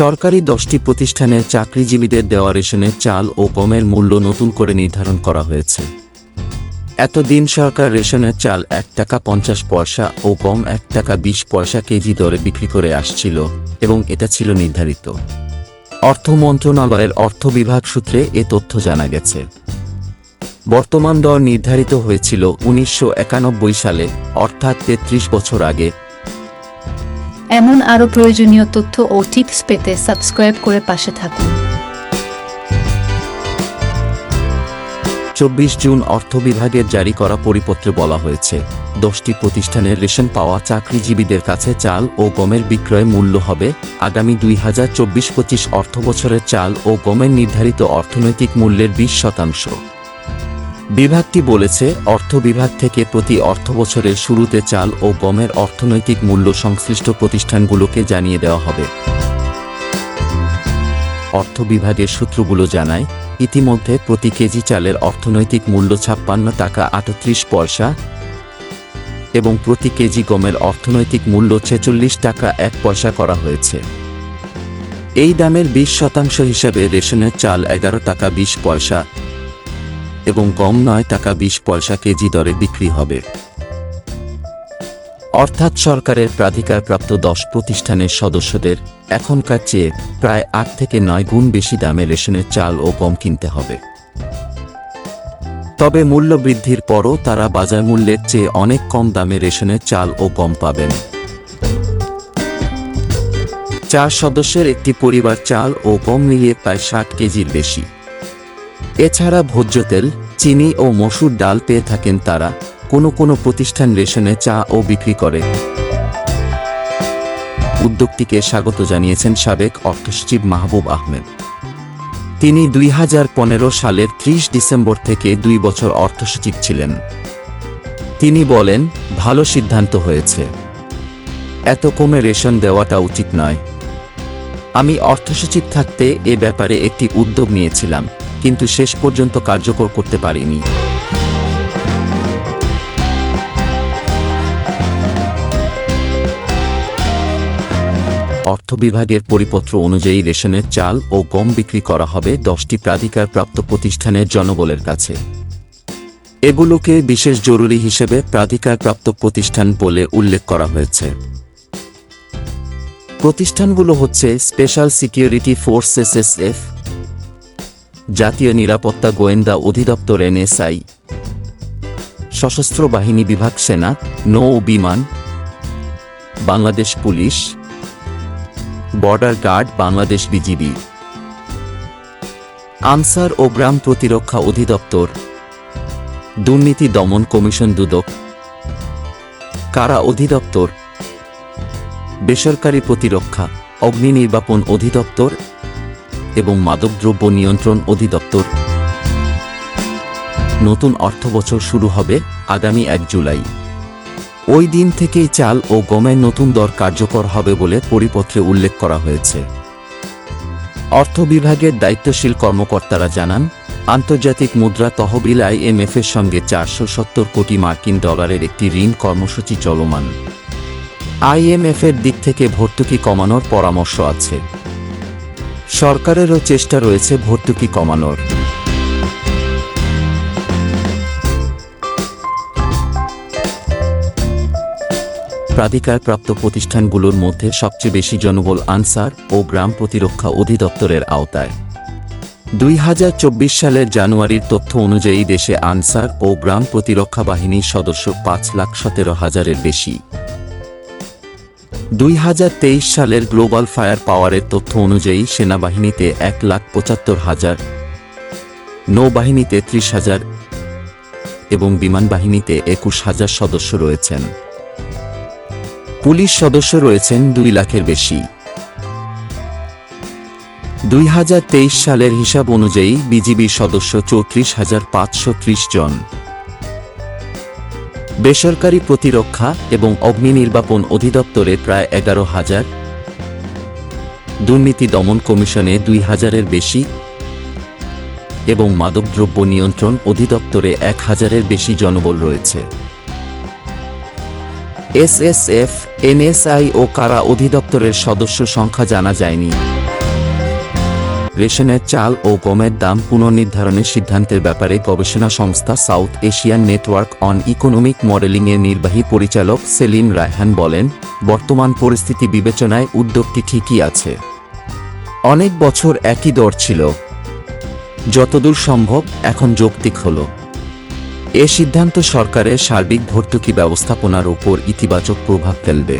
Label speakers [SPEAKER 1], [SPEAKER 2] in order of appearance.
[SPEAKER 1] সরকারি দশটি প্রতিষ্ঠানের চাকরিজীবীদের দেওয়া রেশনের চাল ও গমের মূল্য নতুন করে নির্ধারণ করা হয়েছে। এতদিন সরকার রেশনের চাল এক টাকা পঞ্চাশ পয়সা ও গম এক টাকা বিশ পয়সা কেজি দরে বিক্রি করে আসছিল এবং এটা ছিল নির্ধারিত। অর্থ মন্ত্রণালয়ের অর্থ বিভাগ সূত্রে এ তথ্য জানা গেছে। বর্তমান দর নির্ধারিত হয়েছিল উনিশশো একানব্বই সালে, অর্থাৎ তেত্রিশ বছর আগে
[SPEAKER 2] এমন আরও প্রয়োজনীয় তথ্য ও টিপস পেতে সাবস্ক্রাইব করে পাশে থাকুন।
[SPEAKER 1] চব্বিশ জুন অর্থ বিভাগের জারি করা পরিপত্রে বলা হয়েছে, দশটি প্রতিষ্ঠানের রেশন পাওয়া চাকরিজীবীদের কাছে চাল ও গমের বিক্রয় মূল্য হবে আগামী দুই হাজার চব্বিশ পঁচিশ অর্থ বছরের চাল ও গমের নির্ধারিত অর্থনৈতিক মূল্যের বিশ শতাংশ। বিভাগটি বলেছে, অর্থ বিভাগ থেকে প্রতি অর্থ বছরের শুরুতে চাল ও গমের অর্থনৈতিক মূল্য সংশ্লিষ্ট প্রতিষ্ঠানগুলোকে জানিয়ে দেওয়া হবে। অর্থ বিভাগের সূত্রগুলো জানায়, ইতিমধ্যে প্রতি কেজি চালের অর্থনৈতিক মূল্য ছাপ্পান্ন টাকা আটত্রিশ পয়সা এবং প্রতি কেজি গমের অর্থনৈতিক মূল্য ছেচল্লিশ টাকা এক পয়সা করা হয়েছে। এই দামের বিশ শতাংশ হিসাবে রেশনের চাল এগারো টাকা বিশ পয়সা এবং গম নয় টাকা বিশ পয়সা কেজি দরে বিক্রি হবে। অর্থাৎ সরকারের প্রাধিকারপ্রাপ্ত দশ প্রতিষ্ঠানের সদস্যদের এখনকার চেয়ে প্রায় আট থেকে নয় গুণ বেশি দামে রেশনের চাল ও গম কিনতে হবে। তবে মূল্য বৃদ্ধির পরও তারা বাজার মূল্যের চেয়ে অনেক কম দামে রেশনের চাল ও গম পাবেন। চার সদস্যের একটি পরিবার চাল ও গম মিলিয়ে প্রায় ষাট কেজির বেশি। এছাড়া ভোজ্য তেল, চিনি ও মসুর ডাল পেয়ে থাকেন তারা। কোনো কোনো প্রতিষ্ঠান রেশনে চা ও বিক্রি করে। উদ্যোগটিকে স্বাগত জানিয়েছেন সাবেক অর্থসচিব মাহবুব আহমেদ। তিনি দুই হাজার পনেরো সালের ত্রিশ ডিসেম্বর থেকে দুই বছর অর্থসচিব ছিলেন। তিনি বলেন, ভালো সিদ্ধান্ত হয়েছে। এত কমে রেশন দেওয়াটা উচিত নয়। আমি অর্থসচিব থাকতে এ ব্যাপারে একটি উদ্যোগ নিয়েছিলাম। কিন্তু শেষ পর্যন্ত কার্যকর করতে পারিনি। অর্থ বিভাগের পরিপত্র অনুযায়ী রেশনের চাল ও গম বিক্রি করা হবে দশটি প্রাধিকারপ্রাপ্ত প্রতিষ্ঠানের জনবলের কাছে। এগুলোকে বিশেষ জরুরি হিসেবে প্রাধিকারপ্রাপ্ত প্রতিষ্ঠান বলে উল্লেখ করা হয়েছে। প্রতিষ্ঠানগুলো হচ্ছে স্পেশাল সিকিউরিটি ফোর্স এসএসএফ জাতীয় নিরাপত্তা গোয়েন্দা অধিদপ্তর এনএসআই। সশস্ত্র বাহিনী বিভাগ সেনা, নৌ বিমান, Bangladesh police, border guard, Bangladesh BGB. Answer ও গ্রাম প্রতিরক্ষা অধিদপ্তর। দুর্নীতি দমন কমিশন দুদক। কারা অধিদপ্তর? বেসরকারি প্রতিরক্ষা অগ্নি নির্বাপন অধিদপ্তর এবং মাদকদ্রব্য নিয়ন্ত্রণ অধিদপ্তর। নতুন অর্থবছর শুরু হবে আগামী এক জুলাই। ওই দিন থেকেই চাল ও গমের নতুন দর কার্যকর হবে বলে পরিপত্রে উল্লেখ করা হয়েছে। অর্থ বিভাগের দায়িত্বশীল কর্মকর্তারা জানান, আন্তর্জাতিক মুদ্রা তহবিল আইএমএফ এর সঙ্গে চারশো সত্তর কোটি মার্কিন ডলারের একটি ঋণ কর্মসূচি চলমান। আইএমএফ এর দিক থেকে ভর্তুকি কমানোর পরামর্শ আছে। সরকারেরও চেষ্টা রয়েছে ভর্তুকি কমানোর। প্রাধিকারপ্রাপ্ত প্রতিষ্ঠানগুলোর মধ্যে সবচেয়ে বেশি জনবল আনসার ও গ্রাম প্রতিরক্ষা অধিদপ্তরের আওতায়। দুই হাজার চব্বিশ সালের জানুয়ারির তথ্য অনুযায়ী দেশে আনসার ও গ্রাম প্রতিরক্ষা বাহিনীর সদস্য পাঁচ লাখ সতেরো হাজারের বেশি। দুই হাজার তেইশ সালের গ্লোবাল ফায়ার পাওয়ারের তথ্য অনুযায়ী সেনাবাহিনীতে এক লাখ পঁচাত্তর হাজার, নৌবাহিনীতে ত্রিশ হাজার এবং বিমান বাহিনীতে একুশ হাজার সদস্য রয়েছেন। পুলিশ সদস্য রয়েছেন দুই লাখের বেশি। দুই হাজার তেইশ সালের হিসাব অনুযায়ী বিজিবির সদস্য চৌত্রিশ হাজার পাঁচশো জন। বেসরকারি প্রতিরক্ষা এবং অগ্নি নির্বাপন অধিদপ্তরে প্রায় এগারো হাজার। দুর্নীতি দমন কমিশনে দুই হাজারের বেশি। এবং মাদকদ্রব্য নিয়ন্ত্রণ অধিদপ্তরে এক হাজারের বেশি জনবল রয়েছে। এসএসএফ, এনএসআই ও কারা অধিদপ্তরের সদস্য সংখ্যা জানা যায়নি। রেশনের চাল ও গমের দাম পুনর্নির্ধারণের সিদ্ধান্তের ব্যাপারে গবেষণা সংস্থা South Asian network on economic মডেলিংয়ের নির্বাহী পরিচালক সেলিম রায়হান বলেন, বর্তমান পরিস্থিতি বিবেচনায় উদ্যোগটি ঠিকই আছে। অনেক বছর একই দর ছিল। যতদূর সম্ভব এখন যৌক্তিক হল। এ সিদ্ধান্ত সরকারের সার্বিক ভর্তুকি ব্যবস্থাপনার উপর ইতিবাচক প্রভাব ফেলবে।